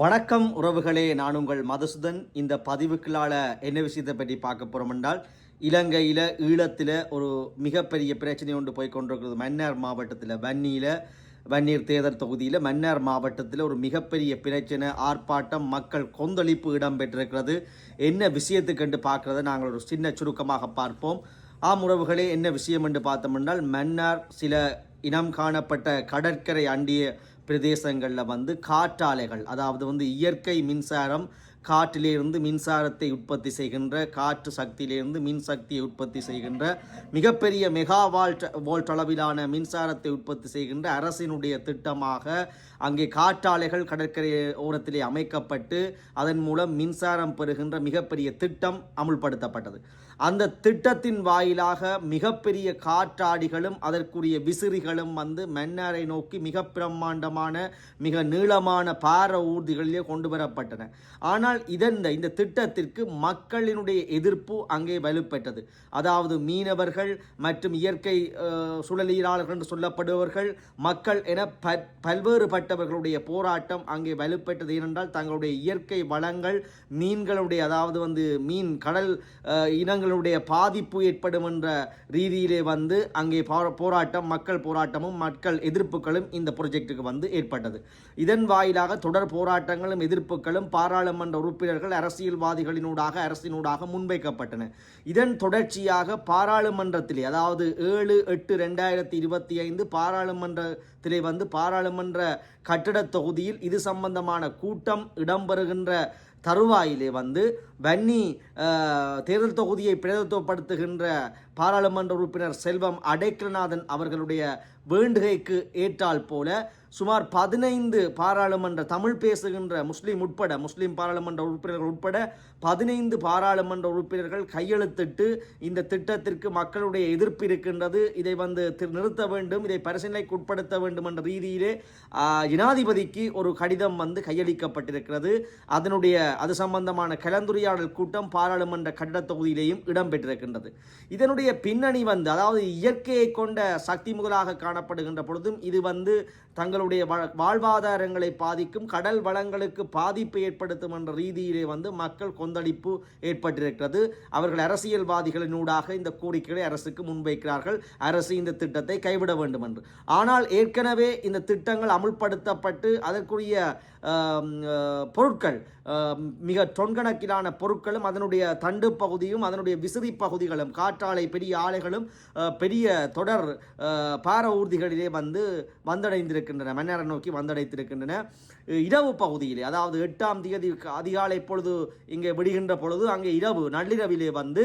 வணக்கம் உறவுகளே நான் உங்கள் மதுசுதன். இந்த பதிவுக்களால் என்ன விஷயத்தை பற்றி பார்க்க போகிறோம் என்றால் இலங்கையில் ஈழத்தில் ஒரு மிகப்பெரிய பிரச்சனை ஒன்று போய் கொண்டிருக்கிறது. மன்னார் மாவட்டத்தில் வன்னியில் வன்னீர் தேர்தல் தொகுதியில் மன்னார் மாவட்டத்தில் ஒரு மிகப்பெரிய பிரச்சனை ஆர்ப்பாட்டம் மக்கள் கொந்தளிப்பு இடம்பெற்றிருக்கிறது. என்ன விஷயத்துக்கென்று பார்க்குறத நாங்கள் ஒரு சின்ன சுருக்கமாக பார்ப்போம். ஆம் உறவுகளே என்ன விஷயம் என்று பார்த்தோம்னால் மன்னார் சில இனம் காணப்பட்ட கடற்கரை அண்டிய பிரதேசங்களில் வந்து காற்றாலைகள் அதாவது வந்து இயற்கை மின்சாரம் காற்றிலிருந்து மின்சாரத்தை உற்பத்தி செய்கின்ற காற்று சக்தியிலிருந்து மின் சக்தியை உற்பத்தி செய்கின்ற மிகப்பெரிய மெகா வால்ட் வோல்ட் அளவிலான மின்சாரத்தை உற்பத்தி செய்கின்ற அரசினுடைய திட்டமாக அங்கே காற்றாலைகள் கடற்கரை ஓரத்திலே அமைக்கப்பட்டு அதன் மூலம் மின்சாரம் பெறுகின்ற மிகப்பெரிய திட்டம் அமுல்படுத்தப்பட்டது. அந்த திட்டத்தின் வாயிலாக மிகப்பெரிய காற்றாடிகளும் அதற்குரிய விசிறிகளும் வந்து மன்னாரை நோக்கி மிக பிரம்மாண்டமான மிக நீளமான பார ஊர்திகளிலே கொண்டு வரப்பட்டன. ஆனால் இதன் இந்த திட்டத்திற்கு மக்களினுடைய எதிர்ப்பு அங்கே வலுப்பெற்றது. அதாவது மீனவர்கள் மற்றும் இயற்கை சுழலியலாளர்கள் என்று சொல்லப்படுபவர்கள் மக்கள் என ப பல்வேறுபட்டவர்களுடைய போராட்டம் அங்கே வலுப்பெற்றது. ஏனென்றால் தங்களுடைய இயற்கை வளங்கள் மீன்களுடைய அதாவது வந்து மீன் கடல் இனங்களுடைய பாதிப்பு ஏற்படும் என்ற ரீதியிலே வந்து அங்கே போராட்டம் மக்கள் போராட்டமும் மக்கள் எதிர்ப்புகளும் இந்த ப்ரொஜெக்டுக்கு வந்து ஏற்பட்டது. இதன் வாயிலாக தொடர் போராட்டங்களும் எதிர்ப்புகளும் பாராளுமன்ற உறுப்பினர்கள் அரசியல்வாதிகளினூடாக அரசினூடாக முன்வைக்கப்பட்டன. இதன் தொடர்ச்சியாக பாராளுமன்றத்திலே அதாவது ஏழு எட்டு ரெண்டாயிரத்தி இருபத்தி ஐந்து பாராளுமன்றத்திலே வந்து பாராளுமன்ற கட்டிடத் தொகுதியில் இது சம்பந்தமான கூட்டம் இடம்பெறுகின்ற தருவாயிலே வந்து வன்னி தேர்தல் தொகுதியை பிரதித்துவப்படுத்துகின்ற பாராளுமன்ற உறுப்பினர் செல்வம் அடைக்கலநாதன் அவர்களுடைய வேண்டுகைக்கு ஏற்றால் போல சுமார் பதினைந்து பாராளுமன்ற தமிழ் பேசுகின்ற முஸ்லீம் உட்பட முஸ்லீம் பாராளுமன்ற உறுப்பினர்கள் உட்பட பதினைந்து பாராளுமன்ற உறுப்பினர்கள் கையெழுத்திட்டு இந்த திட்டத்திற்கு மக்களுடைய எதிர்ப்பு இருக்கின்றது. இதை வந்து நிறுத்த வேண்டும் இதை பரிசீலனைக்கு உட்படுத்த வேண்டும் என்ற ரீதியிலே ஜனாதிபதிக்கு ஒரு கடிதம் வந்து கையளிக்கப்பட்டிருக்கிறது. அதனுடைய அது சம்பந்தமான கலந்துரையாடல் கூட்டம் பாராளுமன்ற கட்டடத் தொகுதியிலேயும் இடம்பெற்றிருக்கின்றது. இதனுடைய பின்னணி வந்து அதாவது இயற்கையை கொண்ட சக்தி முதலாக காணப்படுகின்ற பொழுதும் இது வந்து தங்களுடைய வா- வாழ்வாதாரங்களை பாதிக்கும் கடல் வளங்களுக்கு பாதிப்பை ஏற்படுத்தும் என்ற ரீதியிலே வந்து மக்கள் கொந்தளிப்பு ஏற்பட்டிருக்கிறது. அவர்கள் அரசியல்வாதிகளினூடாக இந்த கோரிக்கைகளை அரசுக்கு முன்வைக்கிறார்கள். அரசு இந்த திட்டத்தை கைவிட வேண்டும் என்று. ஆனால் ஏற்கனவே இந்த திட்டங்கள் அமுல்படுத்தப்பட்டு அதற்குரிய பொருட்கள் மிக தொன்கணக்கிலான பொருட்களும் அதனுடைய தண்டு பகுதியும் அதனுடைய விசிறி பகுதிகளும் காற்றாலை பெரிய ஆலைகளும் பெரிய தொடர் பார ஊர்திகளிலே வந்து இருக்கின்றன மன்னரை நோக்கி வந்தடைத்திருக்கின்றன. இரவு பகுதியிலே அதாவது எட்டாம் தேதி அதிகாலை பொழுது இங்கே விடுகின்ற பொழுது அங்கே இரவு நள்ளிரவிலே வந்து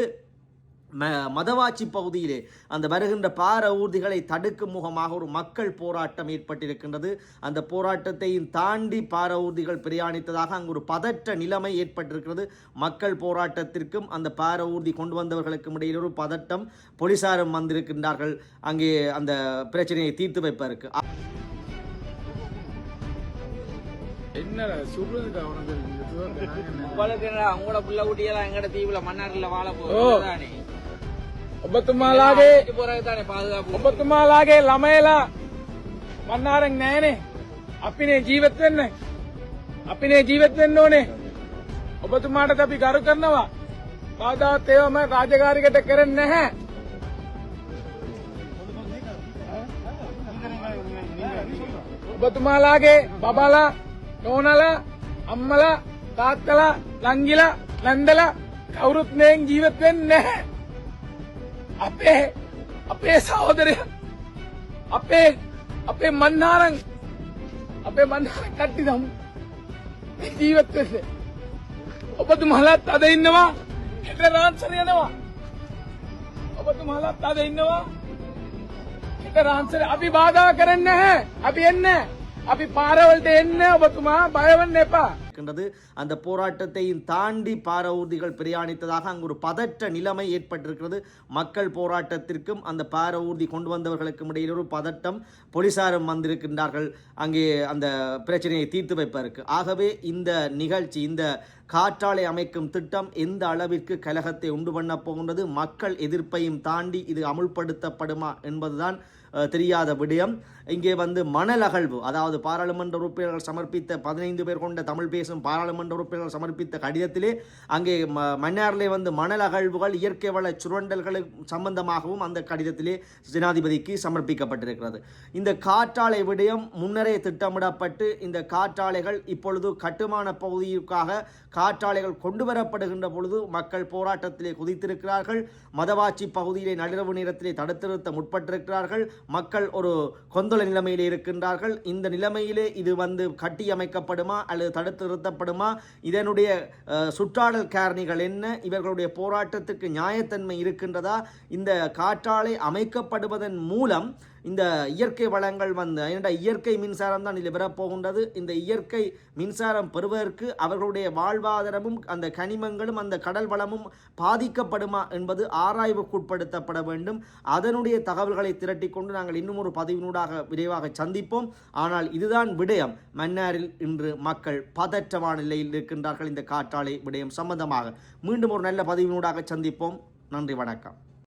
ம மதவாச்சி பகுதியிலே அந்த வருகின்ற பார ஊர்திகளை தடுக்கும் முகமாக ஒரு மக்கள் போராட்டம் ஏற்பட்டிருக்கின்றது. அந்த போராட்டத்தையும் தாண்டி பார ஊர்திகள் பிரயாணித்ததாக அங்கு ஒரு பதற்ற நிலைமை ஏற்பட்டிருக்கிறது. மக்கள் போராட்டத்திற்கும் அந்த பார ஊர்தி கொண்டு வந்தவர்களுக்கும் இடையில் ஒரு பதட்டம் போலீசாரும் வந்திருக்கின்றார்கள். அங்கே அந்த பிரச்சனையை தீர்த்து வைப்பதற்கு. என்னடா சொல்றதுக்கு அவனுக்கு உங்களுக்கு என்ன உங்களோட புள்ள குட்டியெல்லாம் எங்கட தீவுல மன்னார்ல வாழ ஓ. போகுது ඔබතුමාලාගේ போறது தானே பாதுகாப்பு ඔබතුමාලාගේ ළමයලා මන්නාරෙන් නෑනේ අපිනේ ජීවත් වෙන්න අපිනේ ජීවත් වෙන්න ඕනේ ඔබතුමාට අපි ගරු කරනවා කවදාවත් ඒවම රාජකාරිකට කරන්නේ නැහැ ඔබතුමාලාගේ බබලා නෝනලා අම්මලා තාත්තලා ලංගිලා නැන්දලා කවුරුත් මේන් ජීවත් වෙන්නේ නැහැ. අපේ අපේ සහෝදරය අපේ අපේ මන්නාරං අපේ මන්නාරං කට්ටි දම් ජීවත් වෙන්නේ. ඔබතුමාලාත් අද ඉන්නවා හෙට රාන්සර යනවා. ඔබතුමාලාත් අද ඉන්නවා හෙට රාන්සර අපි බාධා කරන්නේ නැහැ අපි එන්නේ අපි அப்படி பாரவள்கிட்ட என்ன பக்குமா பயவன் நேப்பா அந்த போராட்டத்தையும் தாண்டி பார ஊர்திகள் பிரயாணித்ததாக அங்கு ஒரு பதற்ற நிலைமை ஏற்பட்டிருக்கிறது. மக்கள் போராட்டத்திற்கும் அந்த பார ஊர்தி கொண்டு வந்தவர்களுக்கும் இடையில் ஒரு பதட்டம் போலீசாரும் வந்திருக்கின்றார்கள். அங்கே அந்த பிரச்சனையை தீர்த்து வைப்பதற்கு. ஆகவே இந்த நிகழ்ச்சி இந்த காற்றாலை அமைக்கும் திட்டம் எந்த அளவிற்கு கலகத்தை உண்டு பண்ண போகின்றது மக்கள் எதிர்ப்பையும் தாண்டி இது அமுல்படுத்தப்படுமா என்பதுதான் தெரியாத விடயம். இங்கே வந்து மணல் அகழ்வு அதாவது பாராளுமன்ற உறுப்பினர்கள் சமர்ப்பித்த பதினைந்து பேர் கொண்ட தமிழ் பேசும் பாராளுமன்ற உறுப்பினர்கள் சமர்ப்பித்த கடிதத்திலே அங்கே ம- மன்னாரிலே வந்து மணல் அகழ்வுகள் இயற்கை வள சுரண்டல்கள் சம்பந்தமாகவும் அந்த கடிதத்திலே ஜனாதிபதிக்கு சமர்ப்பிக்கப்பட்டிருக்கிறது. இந்த காற்றாலை விடயம் முன்னரே திட்டமிடப்பட்டு இந்த காற்றாலைகள் இப்பொழுது கட்டுமான பகுதிக்காக காற்றாலைகள் கொண்டு வரப்படுகின்ற பொழுது மக்கள் போராட்டத்திலே குதித்திருக்கிறார்கள் மதவாச்சி பகுதியிலே நள்ளிரவு நேரத்திலே தடுத்து நிறுத்த முற்பட்டிருக்கிறார்கள் மக்கள் ஒரு கொந்தள நிலைமையிலே இருக்கின்றார்கள். இந்த நிலைமையிலே இது வந்து கட்டி அமைக்கப்படுமா அல்லது தடுத்து நிறுத்தப்படுமா? இதனுடைய சுற்றாடல் காரணிகள் என்ன? இவர்களுடைய போராட்டத்துக்கு நியாயத்தன்மை இருக்கின்றதா? இந்த காற்றாலை அமைக்கப்படுவதன் மூலம் இந்த இயற்கை வளங்கள் வந்து ஏனென்றால் இயற்கை மின்சாரம் தான் இதில் பெறப்போகின்றது இந்த இயற்கை மின்சாரம் பெறுவதற்கு அவர்களுடைய வாழ்வாதாரமும் அந்த கனிமங்களும் அந்த கடல் வளமும் பாதிக்கப்படுமா என்பது ஆராய்வுக்குட்படுத்தப்பட வேண்டும். அதனுடைய தகவல்களை திரட்டிக்கொண்டு நாங்கள் இன்னும் ஒரு பதிவினூடாக விரைவாக சந்திப்போம். ஆனால் இதுதான் விடயம். மன்னாரில் இன்று மக்கள் பதற்றமான நிலையில் இருக்கின்றார்கள். இந்த காற்றாலை விடயம் சம்பந்தமாக மீண்டும் ஒரு நல்ல பதிவினூடாக சந்திப்போம். நன்றி வணக்கம்.